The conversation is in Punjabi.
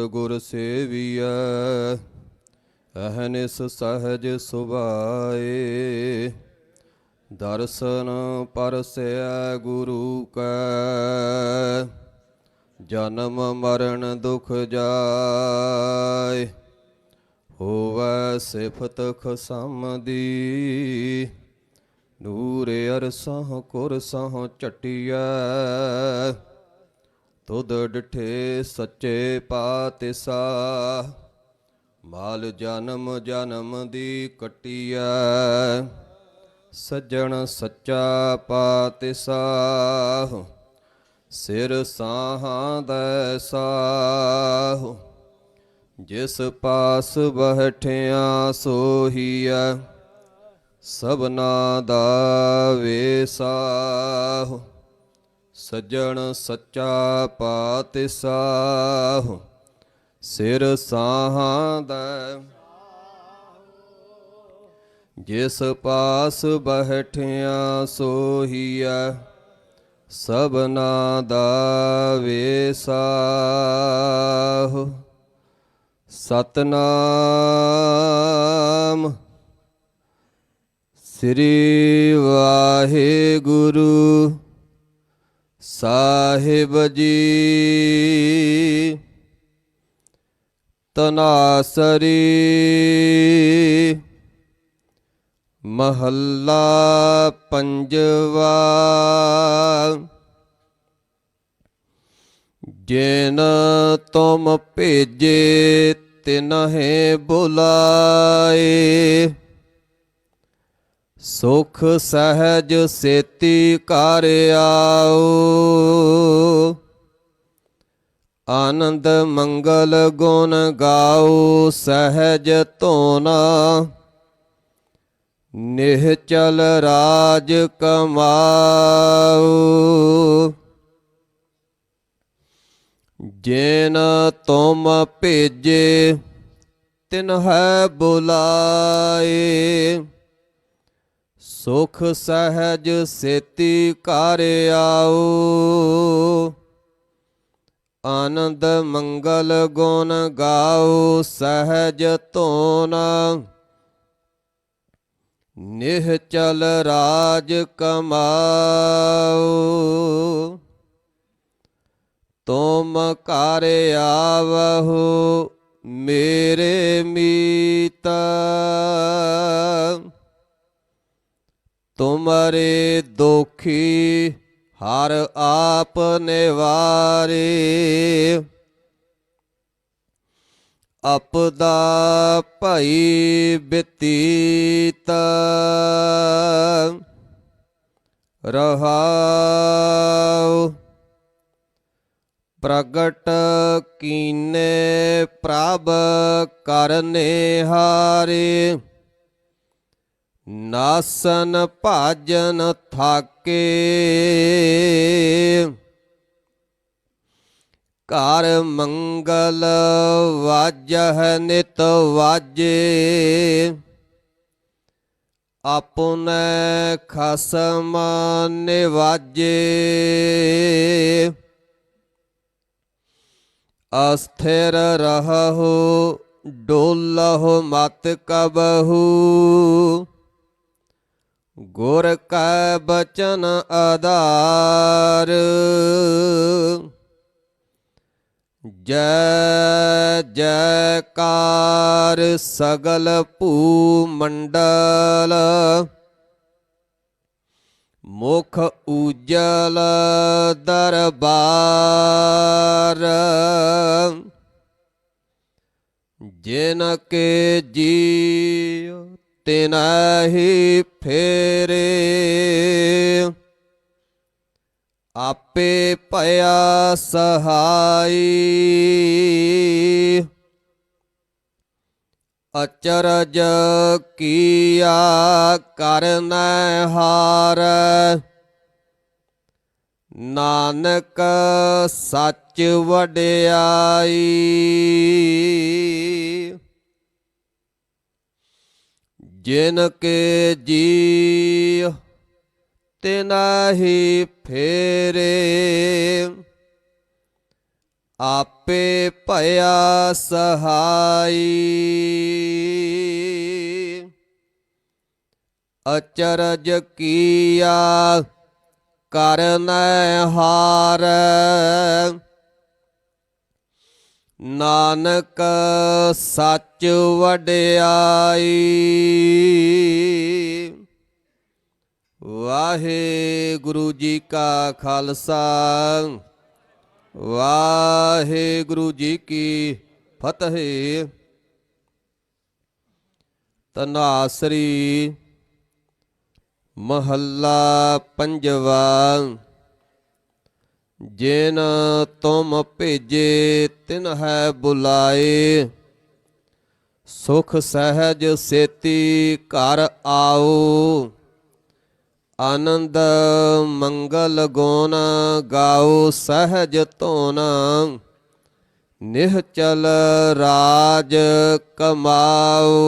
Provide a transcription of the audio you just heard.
ਸਫਲ ਗੁਰ ਸੇਵੀਐ ਅਹਨਿਸ ਸਹਜ ਸੁਭਾਏ। ਦਰਸ਼ਨ ਪਰਸੈ ਗੁਰੂ ਕੈ, ਜਨਮ ਮਰਨ ਦੁਖ ਜਾਏ। ਹੋਵੈ ਸਿਫਤ ਖਸਮ ਦੀ ਨੂਰ ਅਰਸਹ ਕੁਰਸਹ ਚਟਿਆ ਤੁਧ ਡਿਠੇ ਸੱਚੇ ਪਾਤਿਸਾ, ਮਾਲ ਜਨਮ ਜਨਮ ਦੀ ਕਟਿਐ। ਸੱਜਣ ਸੱਚਾ ਪਾਤਿਸਾ, ਸਿਰ ਸਾਹਾਂ ਦੈ ਸਾਹ। ਜਿਸ ਪਾਸ ਬਹਿਠਿਆ ਸੋਹੀਐ, ਸਭਨਾ ਦਾ ਵੇਸਾਹੁ। ਸੱਜਣ ਸੱਚਾ ਪਾਤਿਸ਼ਾਹ, ਸਿਰ ਸਾਹਾਂ ਦਾ। ਜਿਸ ਪਾਸ ਬਹਿਠਿਆ ਸੋਹੀਐ, ਸਭਨਾ ਦਾ ਵੇਸਾਹੁ। ਸਤਨਾਮ ਸ੍ਰੀ ਵਾਹਿਗੁਰੂ। ਸਾਹਿਬ ਜੀ। ਤਨਾਸਰੀ ਮਹੱਲਾ ਪੰਜਵਾ। ਜਿਨ ਤੁਮ ਭੇਜੇ ਤਿਨਹਿ ਬੁਲਾਏ। ਸੁਖ ਸਹਿਜ ਸੇਤੀ ਕਰ ਆਓ। ਆਨੰਦ ਮੰਗਲ ਗੁਣ ਗਾਓ ਸਹਿਜ ਧੋਨਾ। ਨਿਹਚਲ ਰਾਜ ਕਮਾਓ। ਜਿਨ ਤੁਮ ਭੇਜੇ ਤਿਨ ਹੈ ਬੁਲਾਏ। ਸੁਖ ਸਹਿਜ ਸੇਤੀ ਕਰ ਆਓ। ਆਨੰਦ ਮੰਗਲ ਗੁਣ ਗਾਓ, ਸਹਿਜ ਧੋਨ। ਨਿਹਚਲ ਰਾਜ ਕਮਾਓ। ਤੁਮ ਕਰ ਆਵਹੁ ਮੇਰੇ ਮੀਤ। ਤੁਮਰੇ ਦੁਖੀ ਹਰ ਆਪ ਨਿਵਾਰੇ। ਅਪਦਾ ਭਈ ਬਤੀਤ ਰਹਾਉ। ਪ੍ਰਗਟ ਕੀਨੇ ਪ੍ਰਭ ਕਰਨੇ ਹਾਰੇ। ਨਾਸਨ ਭਾਜਨ ਥਾਕੇ। ਕਰ ਮੰਗਲ ਵਾਜਹ ਨਿਤ ਵਾਜੇ। ਆਪਨੇ ਖਸਮ ਨਿਵਾਜੇ। ਅਸਥਿਰ ਰਹੋ, ਡੋਲਹੁ ਮਤ ਕਬਹੂ। ਗੁਰ ਕੈ ਬਚਨ ਆਧਾਰ। ਜੈ ਜੈਕਾਰ ਸਗਲ ਭੂ ਮੰਡਲ। ਮੁਖ ਉਜਲ ਦਰਬਾਰ। ਜਿਨ ਕੇ ਜੀ ਤਿਨਹਿ ਫੇਰੇ। ਆਪੇ ਭਇਆ ਸਹਾਈ। ਅਚਰਜ ਕੀਆ ਕਰਨੈ ਹਾਰ। ਨਾਨਕ ਸੱਚ ਵਡਿਆਈ। ਜਿਨ ਕੇ ਜੀ ਤਿਨਾਹੀ ਫੇਰੇ। ਆਪੇ ਭਇਆ ਸਹਾਈ। ਅਚਰਜ ਕੀਆ ਕਰਨੈ ਹਾਰ। ਨਾਨਕ ਸੱਚ ਵਡਿਆਈ। ਵਾਹਿਗੁਰੂ ਜੀ ਕਾ ਖਾਲਸਾ। ਵਾਹਿਗੁਰੂ ਜੀ ਕੀ ਫਤਿਹ। ਤਨਾਸਰੀ ਮਹੱਲਾ ਪੰਜਵਾ। ਜਿਨ ਤੁਮ ਭੇਜੇ, ਤਿਨ ਹੈ ਬੁਲਾਏ। ਸੁਖ ਸਹਿਜ ਸੇਤੀ ਘਰ ਆਓ। ਆਨੰਦ ਮੰਗਲ ਗੁਣ ਗਾਓ, ਸਹਿਜ ਧੋਨ। ਨਿਹਚਲ ਰਾਜ ਕਮਾਓ।